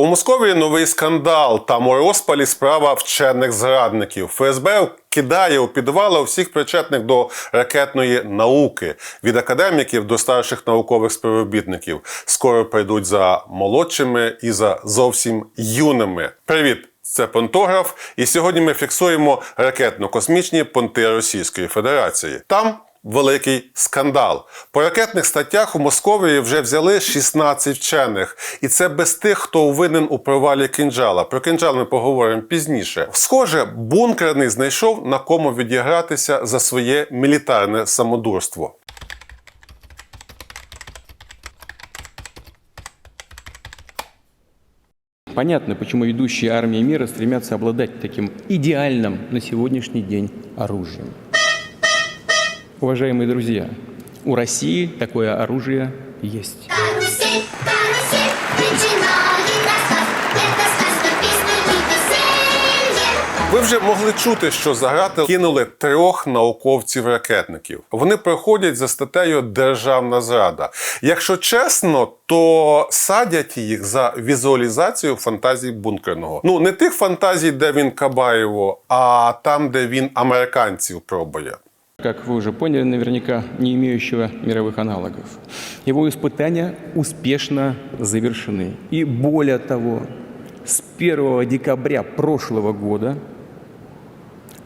У Московії новий скандал. Там у розпалі справа вчених зрадників. ФСБ кидає у підвали всіх причетних до ракетної науки від академіків до старших наукових співробітників. Скоро прийдуть за молодшими і за зовсім юними. Привіт! Це понтограф, і сьогодні ми фіксуємо ракетно-космічні понти Російської Федерації. Там великий скандал. По ракетних статтях у Московії вже взяли 16 вчених, і це без тих, хто винен у провалі кинджала. Про кинджал ми поговоримо пізніше. Схоже, бункерний знайшов на кому відігратися за своє мілітарне самодурство. Понятно, почему ведущие армии мира стремятся обладать таким идеальным на сегодняшний день оружием. Уважаемые друзья, у России такое оружие есть. Ви вже могли чути, що за грати кинули трьох науковців-ракетників. Вони проходять за статтею Державна зрада. Якщо чесно, то садять їх за візуалізацію фантазій бункерного. Ну не тих фантазій, де він Кабаєво, а там, де він американців пробує Как вы уже поняли, наверняка не имеющего мировых аналогов. Его испытания успешно завершены. И более того, с 1 декабря прошлого года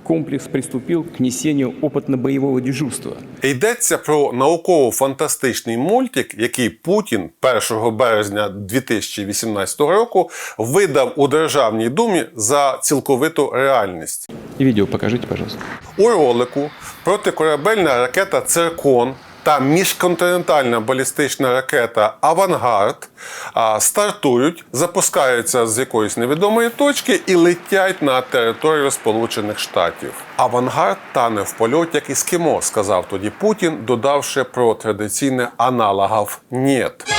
комплекс приступив к несенню опытно-бойового дежурства. Йдеться про науково-фантастичний мультик, який Путін 1 березня 2018 року видав у Державній думі за цілковиту реальність. Відео покажіть, пожалуйста. У ролику протикорабельна ракета Циркон та міжконтинентальна балістична ракета Авангард стартують, запускаються з якоїсь невідомої точки і летять на територію Сполучених Штатів. Авангард тане в польоті як іскімо, сказав тоді Путін, додавши про традиційне аналогов «нєт».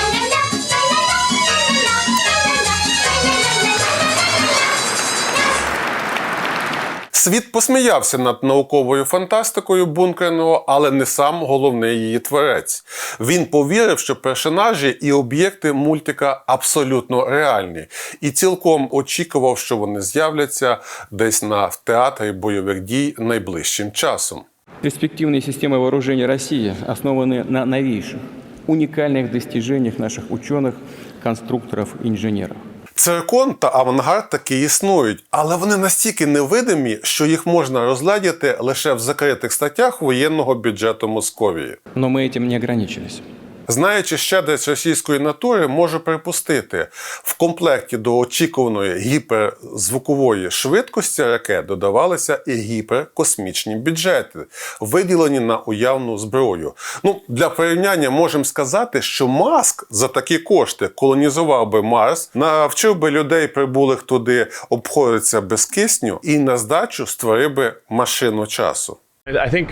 Світ посміявся над науковою фантастикою бункерного, але не сам головний її творець. Він повірив, що персонажі і об'єкти мультика абсолютно реальні, і цілком очікував, що вони з'являться десь на театрі бойових дій найближчим часом. Перспективные системы вооружения России основаны на новейших, уникальных достижениях наших ученых, конструкторов и инженеров. Циркон та авангард таки існують, але вони настільки невидимі, що їх можна розглядіти лише в закритих статтях воєнного бюджету Московії. Но ми цим не ограничились. Знаючи щедрость російської натури, можу припустити, в комплекті до очікуваної гіперзвукової швидкості ракет додавалися і гіперкосмічні бюджети, виділені на уявну зброю. Ну, для порівняння можемо сказати, що Маск за такі кошти колонізував би Марс, навчив би людей, прибулих туди, обходитися без кисню, і на здачу створив би машину часу. I think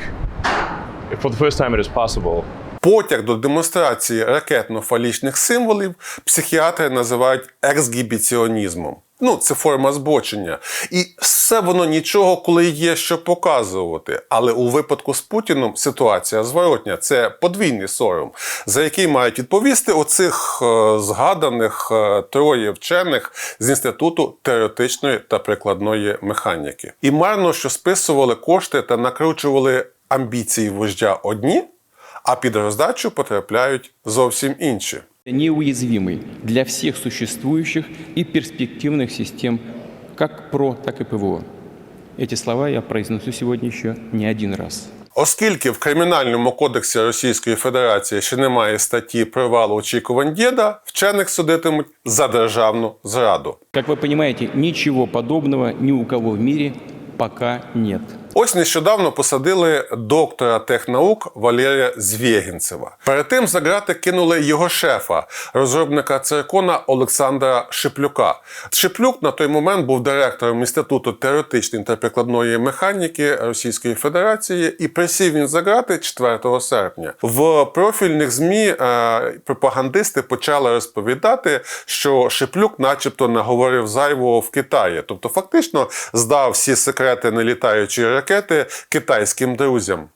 for the first time it is possible Потяг до демонстрації ракетно-фалічних символів психіатри називають ексгібіціонізмом. Ну, це форма збочення. І все воно нічого, коли є що показувати. Але у випадку з Путіном ситуація зворотня. Це подвійний сором, за який мають відповісти оцих е, згаданих е, троє вчених з інституту теоретичної та прикладної механіки. І марно, що списували кошти та накручували амбіції вождя одні, а під роздачу потрапляють зовсім інші. Неуязвимый для всех существующих и перспективных систем, как ПРО, так и ПВО. Эти слова я произнесу сегодня еще не один раз. Оскільки в Кримінальному кодексі Російської Федерації ще немає статті провалу очікувань діда, вчених судитимуть за державну зраду. Как вы понимаете, ничего подобного ни у кого в мире пока нет. Ось нещодавно посадили доктора технаук Валерія Звєгінцева. Перед тим за грати кинули його шефа, розробника циркона Олександра Шиплюка. Шиплюк на той момент був директором Інституту теоретичної та прикладної механіки Російської Федерації, і присів він за грати 4 серпня. В профільних змі е, пропагандисти почали розповідати, що Шиплюк, начебто, наговорив зайвого в Китаї, тобто фактично здав всі секрети нелітаючої ракети китайським друзям.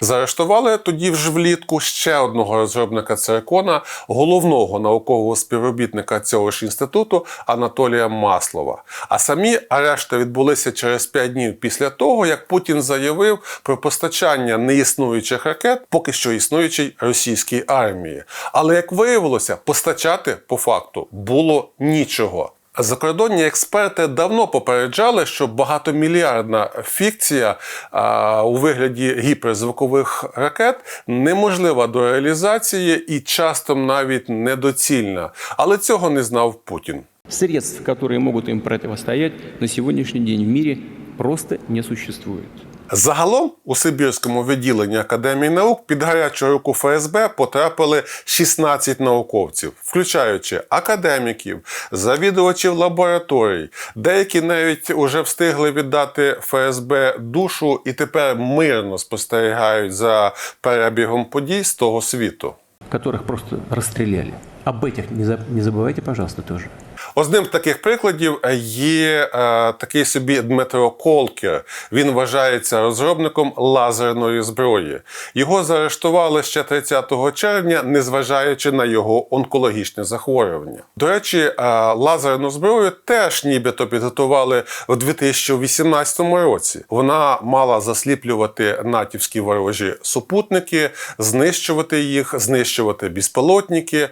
Заарештували тоді вже влітку ще одного розробника циркона, головного наукового співробітника цього ж інституту Анатолія Маслова. А самі арешти відбулися через 5 днів після того, як Путін заявив про постачання неіснуючих ракет, поки що існуючій російській армії. Але як виявилося, постачати по факту було нічого. Закордонні експерти давно попереджали, що багатомільярдна фікція а, у вигляді гіперзвукових ракет неможлива до реалізації і часто навіть недоцільна. Але цього не знав Путін. Средств, которые могут им противостоять, на сегодняшний день в мире просто не существует. Загалом у Сибірському відділенні Академії наук під гарячу руку ФСБ потрапили 16 науковців, включаючи академіків, завідувачів лабораторій. Деякі навіть уже встигли віддати ФСБ душу і тепер мирно спостерігають за перебігом подій з того світу. которых просто расстреляли. Об этих не, за- не забывайте, пожалуйста, тоже. Одним з таких прикладів є е, такий собі Дмитро Колкер. Він вважається розробником лазерної зброї. Його заарештували ще 30 червня, незважаючи на його онкологічне захворювання. До речі, е, лазерну зброю теж нібито підготували в 2018 році. Вона мала засліплювати натівські ворожі супутники, знищувати їх, знищувати безпілотники.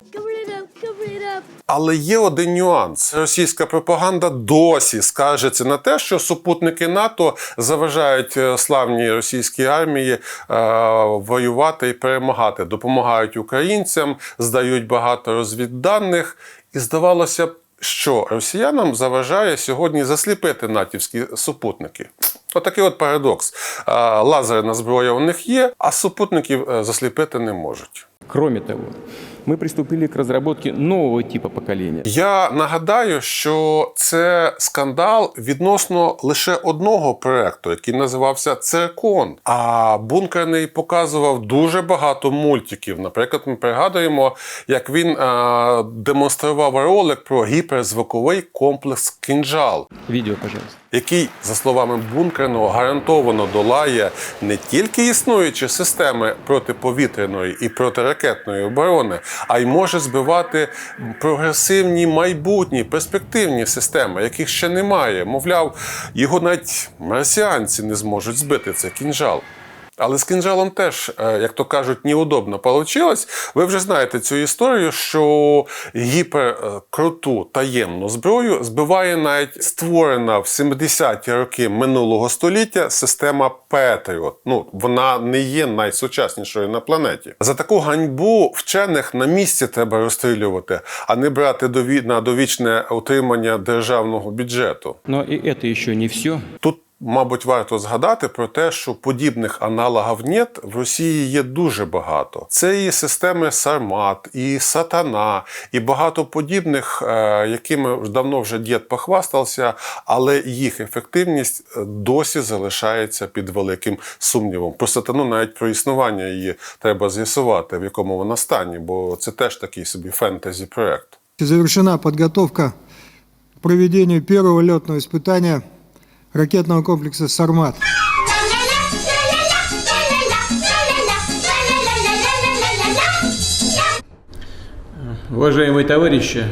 Але є один нюанс: російська пропаганда досі скаржиться на те, що супутники НАТО заважають е, славній російській армії е, воювати і перемагати, допомагають українцям, здають багато розвідданих. І здавалося б, що росіянам заважає сьогодні засліпити натівські супутники. Отакий от парадокс. Е, Лазерна зброя у них є, а супутників засліпити не можуть. Кроме того, мы приступили к разработке нового типа поколения. Я нагадаю, що це скандал відносно лише одного проекту, який називався Циркон. А бункерний показував дуже багато мультиків. Наприклад, ми пригадуємо, як він е, демонстрував ролик про гіперзвуковий комплекс кінжал. Видео, пожалуйста. Який, за словами бункерного, гарантовано долає не тільки існуючі системи протиповітряної і протиракетної оборони, а й може збивати прогресивні майбутні перспективні системи, яких ще немає. Мовляв, його навіть марсіанці не зможуть збити це кінжал. Але з кінжалом теж, е, як то кажуть, неудобно получилось. Ви вже знаєте цю історію, що гіперкруту таємну зброю збиває навіть створена в 70-ті роки минулого століття система Петріот. Ну, вона не є найсучаснішою на планеті. За таку ганьбу вчених на місці треба розстрілювати, а не брати дові- на довічне утримання державного бюджету. Но и это еще не все. Тут, мабуть, варто згадати про те, що подібних аналогів нет в Росії є дуже багато. Це і системи Сармат, і Сатана, і багато подібних, е, якими давно вже дід похвастався, але їх ефективність е, досі залишається під великим сумнівом. Про сатану навіть про існування її треба з'ясувати, в якому вона стані, бо це теж такий собі фентезі проект. Завершена подготовка к проведению первого летного испытания ракетного комплекса «Сармат». La la la, la la la, la la la, la la la, la la la, la la la la la. Уважаемые товарищи,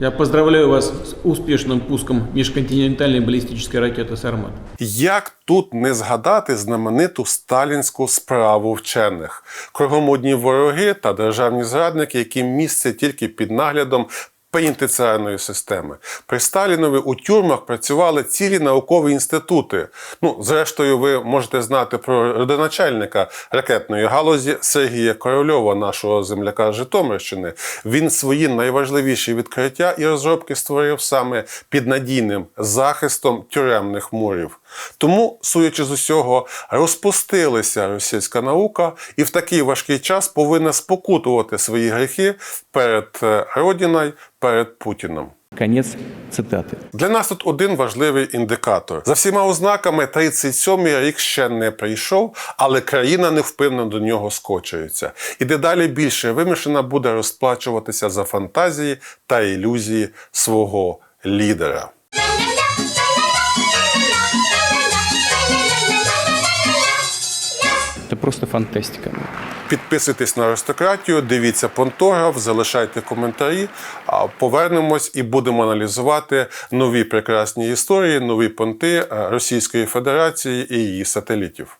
я поздравляю вас с успешным пуском межконтинентальной баллистической ракеты «Сармат». Як тут не згадати знамениту сталінську справу вчених? Кругом одні вороги та державні зрадники, які місце тільки під наглядом пенітенціарної системи. При Сталінові у тюрмах працювали цілі наукові інститути. Ну, зрештою, ви можете знати про родоначальника ракетної галузі Сергія Корольова, нашого земляка Житомирщини. Він свої найважливіші відкриття і розробки створив саме під надійним захистом тюремних мурів. Тому, судячи з усього, розпустилася російська наука і в такий важкий час повинна спокутувати свої гріхи перед е, Родіною, перед Путіном. Конец цитаты. Для нас тут один важливий індикатор. За всіма ознаками 37-й рік ще не прийшов, але країна невпинно до нього скочується. І дедалі більше вимушена буде розплачуватися за фантазії та ілюзії свого лідера. Просто фантастика. Підписуйтесь на аристократію, дивіться понтограф, залишайте коментарі. А повернемось і будемо аналізувати нові прекрасні історії, нові понти е, Російської Федерації і її сателітів.